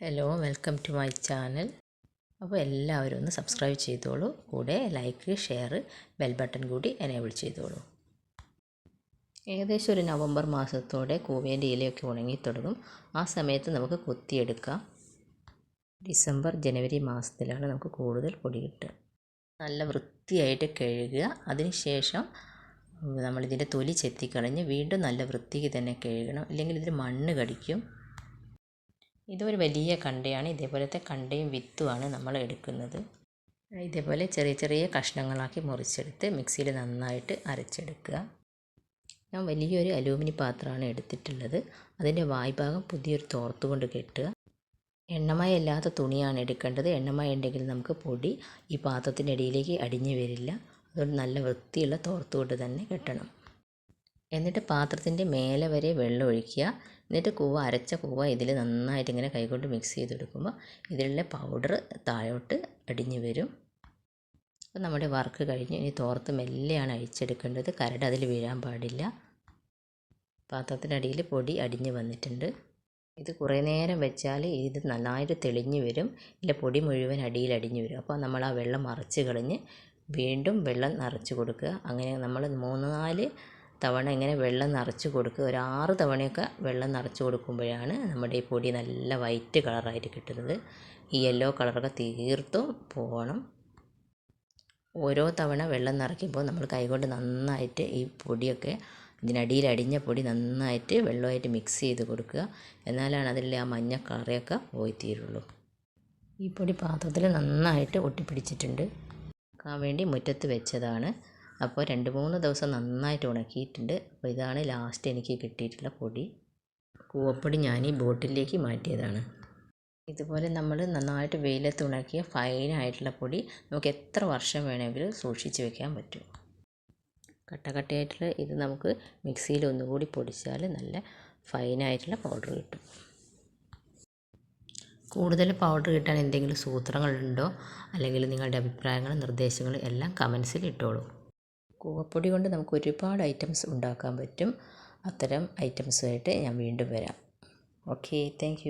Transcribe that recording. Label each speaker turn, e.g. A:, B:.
A: Hello welcome to my channel അപ്പോൾ എല്ലാവരും ഒന്ന് സബ്സ്ക്രൈബ് ചെയ്തോളൂ. കൂടെ ലൈക്ക് ഷെയർ ബെൽ ബട്ടൺ കൂടി എനേബിൾ ചെയ്തോളൂ. ഏകദേശം ഒരു നവംബർ മാസത്തോടെ കൂവേന്റെ ഇലയൊക്കെ ഉണങ്ങിത്തുടങ്ങും ആ സമയത്ത് നമുക്ക് കൊത്തിയെടുക്കാം. ഡിസംബർ ജനുവരി മാസത്തിലാണ് നമുക്ക് കൂടുതൽ പൊടി കിട്ടുക. നല്ല വൃത്തിയായിട്ട് കഴുകുക. അതിനുശേഷം നമ്മളിതിന്റെ തൊലി ചെത്തിക്കളഞ്ഞ് വീണ്ടും നല്ല വൃത്തിക്ക് തന്നെ കഴുകണം. ഇല്ലെങ്കിൽ ഇതിന് മണ്ണ് കടിക്കും. ഇതൊരു വലിയ കണ്ടയാണ്. ഇതേപോലത്തെ കണ്ടയും വിത്തുമാണ് നമ്മൾ എടുക്കുന്നത്. ഇതേപോലെ ചെറിയ ചെറിയ കഷ്ണങ്ങളാക്കി മുറിച്ചെടുത്ത് മിക്സിയിൽ നന്നായിട്ട് അരച്ചെടുക്കുക. ഞാൻ വലിയൊരു അലൂമിനി പാത്രമാണ് എടുത്തിട്ടുള്ളത്. അതിന്റെ വായ്ഭാഗം പുതിയൊരു തോർത്ത് കൊണ്ട് കെട്ടുക. എണ്ണമയ ഇല്ലാത്ത തുണിയാണ് എടുക്കേണ്ടത്. എണ്ണമയ ഉണ്ടെങ്കിൽ നമുക്ക് പൊടി ഈ പാത്രത്തിന്റെ ഇടയിലേക്ക് അടിഞ്ഞു വരില്ല. അതുകൊണ്ട് നല്ല വൃത്തിയുള്ള തോർത്ത് കൊണ്ട് തന്നെ കെട്ടണം. എന്നിട്ട് പാത്രത്തിന്റെ മേലെ വരെ വെള്ളം ഒഴിക്കുക. എന്നിട്ട് കൂവ അരച്ച കൂവ ഇതിൽ നന്നായിട്ട് ഇങ്ങനെ കൈകൊണ്ട് മിക്സ് ചെയ്തെടുക്കുമ്പോൾ ഇതിലുള്ള പൗഡർ താഴോട്ട് അടിഞ്ഞു വരും. അപ്പോൾ നമ്മുടെ വർക്ക് കഴിഞ്ഞ് ഇനി തോർത്ത് മെല്ലെയാണ് അഴിച്ചെടുക്കേണ്ടത്. കരട് അതിൽ വീഴാൻ പാടില്ല. പാത്രത്തിനടിയിൽ പൊടി അടിഞ്ഞു വന്നിട്ടുണ്ട്. ഇത് കുറേ നേരം വെച്ചാൽ ഇത് നന്നായിട്ട് തെളിഞ്ഞു വരും. ഇല്ല പൊടി മുഴുവൻ അടിയിൽ അടിഞ്ഞു വരും. അപ്പോൾ നമ്മൾ ആ വെള്ളം മറച്ച് കളഞ്ഞ് വീണ്ടും വെള്ളം നിറച്ച് കൊടുക്കുക. അങ്ങനെ നമ്മൾ മൂന്ന് നാല് തവണ ഇങ്ങനെ വെള്ളം നിറച്ച് കൊടുക്കുക. ഒരു ആറ് തവണയൊക്കെ വെള്ളം നിറച്ച് കൊടുക്കുമ്പോഴാണ് നമ്മുടെ ഈ പൊടി നല്ല വൈറ്റ് കളറായിട്ട് കിട്ടുന്നത്. ഈ യെല്ലോ കളറൊക്കെ തീർത്തും പോകണം ഓരോ തവണ വെള്ളം നിറയ്ക്കുമ്പോൾ നമ്മൾ കൈകൊണ്ട് നന്നായിട്ട് ഈ പൊടിയൊക്കെ ഇതിനടിയിൽ അടിഞ്ഞ പൊടി നന്നായിട്ട് വെള്ളമായിട്ട് മിക്സ് ചെയ്ത് കൊടുക്കുക. എന്നാലാണ് അതിലെ ആ മഞ്ഞ കറയൊക്കെ പോയിത്തീരുള്ളൂ ഈ പൊടി പാത്രത്തിൽ നന്നായിട്ട് ഒട്ടിപ്പിടിച്ചിട്ടുണ്ട്. വെക്കാൻ വേണ്ടി മുറ്റത്ത് വെച്ചതാണ്. അപ്പോൾ രണ്ട് മൂന്ന് ദിവസം നന്നായിട്ട് ഉണക്കിയിട്ടുണ്ട്. അപ്പോൾ ഇതാണ് ലാസ്റ്റ് എനിക്ക് കിട്ടിയിട്ടുള്ള പൊടി. കൂവപ്പൊടി ഞാൻ ഈ ബോട്ടിലേക്ക് മാറ്റിയതാണ്. ഇതുപോലെ നമ്മൾ നന്നായിട്ട് വെയിലത്ത് ഉണക്കിയ ഫൈനായിട്ടുള്ള പൊടി നമുക്ക് എത്ര വർഷം വേണമെങ്കിലും സൂക്ഷിച്ച് വെക്കാൻ പറ്റും. കട്ടകട്ടയായിട്ടുള്ള ഇത് നമുക്ക് മിക്സിയിൽ ഒന്നുകൂടി പൊടിച്ചാൽ നല്ല ഫൈനായിട്ടുള്ള പൗഡർ കിട്ടും. കൂടുതൽ പൗഡർ കിട്ടാൻ എന്തെങ്കിലും സൂത്രങ്ങളുണ്ടോ? അല്ലെങ്കിൽ നിങ്ങളുടെ അഭിപ്രായങ്ങളും നിർദ്ദേശങ്ങളും എല്ലാം കമൻസിൽ ഇട്ടോളൂ. കൂവപ്പൊടി കൊണ്ട് നമുക്ക് ഒരുപാട് ഐറ്റംസ് ഉണ്ടാക്കാൻ പറ്റും. അത്തരം ഐറ്റംസുമായിട്ട് ഞാൻ വീണ്ടും വരാം. Okay thank